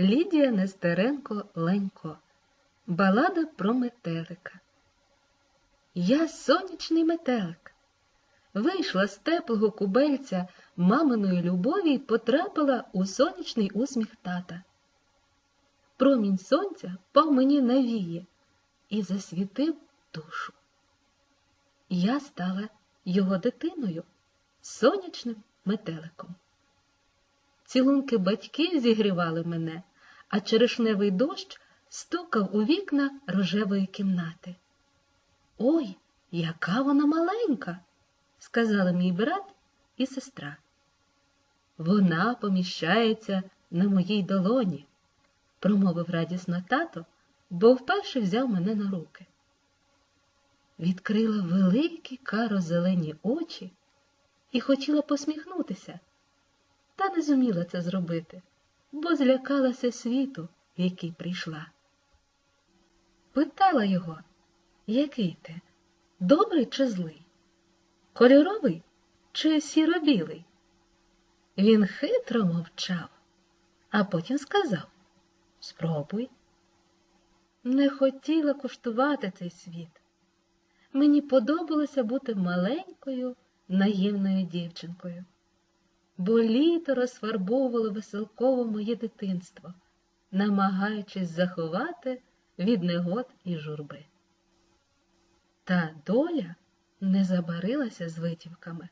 Лідія Нестеренко Ленько. Балада про метелика. Я сонячний метелик. Вийшла з теплого кубельця маминої любові і потрапила у сонячний усміх тата. Промінь сонця впав мені на вії і засвітив душу. Я стала його дитиною, сонячним метеликом. Цілунки батьків зігрівали мене, а черешневий дощ стукав у вікна рожевої кімнати. Ой, яка вона маленька, сказали мій брат і сестра. Вона поміщається на моїй долоні, промовив радісно тато, бо вперше взяв мене на руки. Відкрила великі каро-зелені очі і хотіла посміхнутися, та не зуміла це зробити, бо злякалася світу, в який прийшла. Питала його, який ти, добрий чи злий, кольоровий чи сіро-білий? Він хитро мовчав, а потім сказав Спробуй. Не хотіла куштувати цей світ. Мені подобалося бути маленькою, наївною дівчинкою, бо літо розфарбовувало веселково моє дитинство, намагаючись заховати від негод і журби. Та доля не забарилася з витівками.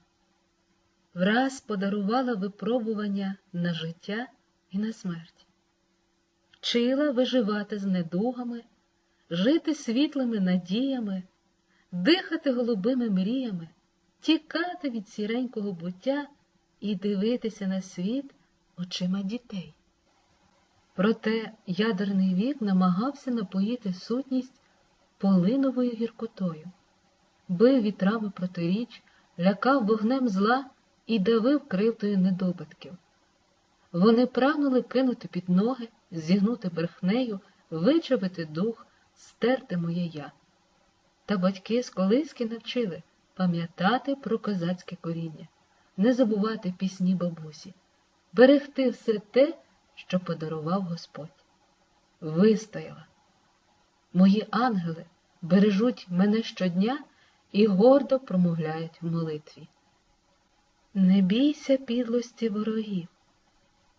Враз подарувала випробування на життя і на смерть, вчила виживати з недугами, жити світлими надіями, дихати голубими мріями, тікати від сіренького буття і дивитися на світ очима дітей. Проте ядерний вік намагався напоїти сутність полиновою гіркотою, бив вітрами протиріч, лякав вогнем зла і давив кривдою недобитків. Вони прагнули кинути під ноги, зігнути брехнею, вичавити дух, стерти моє я. Та батьки з колиски навчили пам'ятати про козацьке коріння, не забувати пісні бабусі, берегти все те, що подарував Господь. Вистояла. Мої ангели бережуть мене щодня і гордо промовляють в молитві. Не бійся підлості ворогів,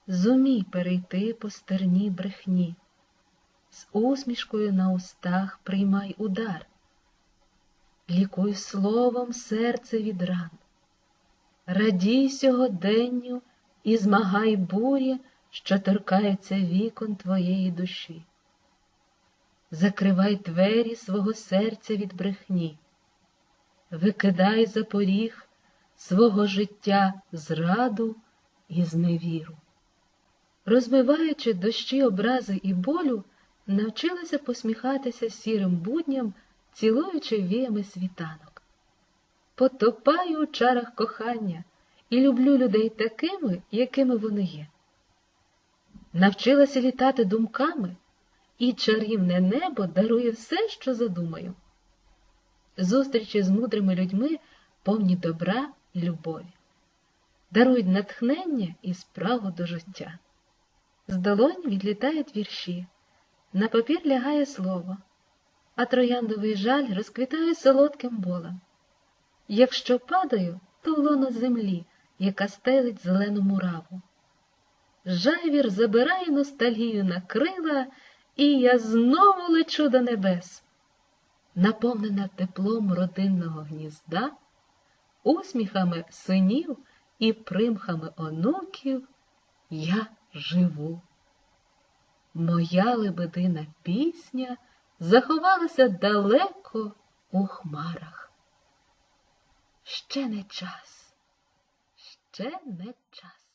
зумій перейти по стерні брехні, з усмішкою на устах приймай удар, лікуй словом серце від ран, радій сьогоденню і змагай бурі, що торкається вікон твоєї душі. Закривай двері свого серця від брехні, викидай за поріг свого життя зраду і зневіру. Розбиваючи дощі образи і болю, навчилася посміхатися сірим будням, цілуючи віями світанок. Потопаю у чарах кохання і люблю людей такими, якими вони є. Навчилася літати думками, і чарівне небо дарує все, що задумаю. Зустрічі з мудрими людьми повні добра і любові, дарують натхнення і спрагу до життя. З долонь відлітають вірші, на папір лягає слово, а трояндовий жаль розквітає солодким болем. Якщо падаю, то в землі, яка стелить зелену мураву. Жайвір забирає ностальгію на крила, і я знову лечу до небес, наповнена теплом родинного гнізда, усміхами синів і примхами онуків я живу. Моя лебедина пісня заховалася далеко у хмарах. Ще не час, ще не час.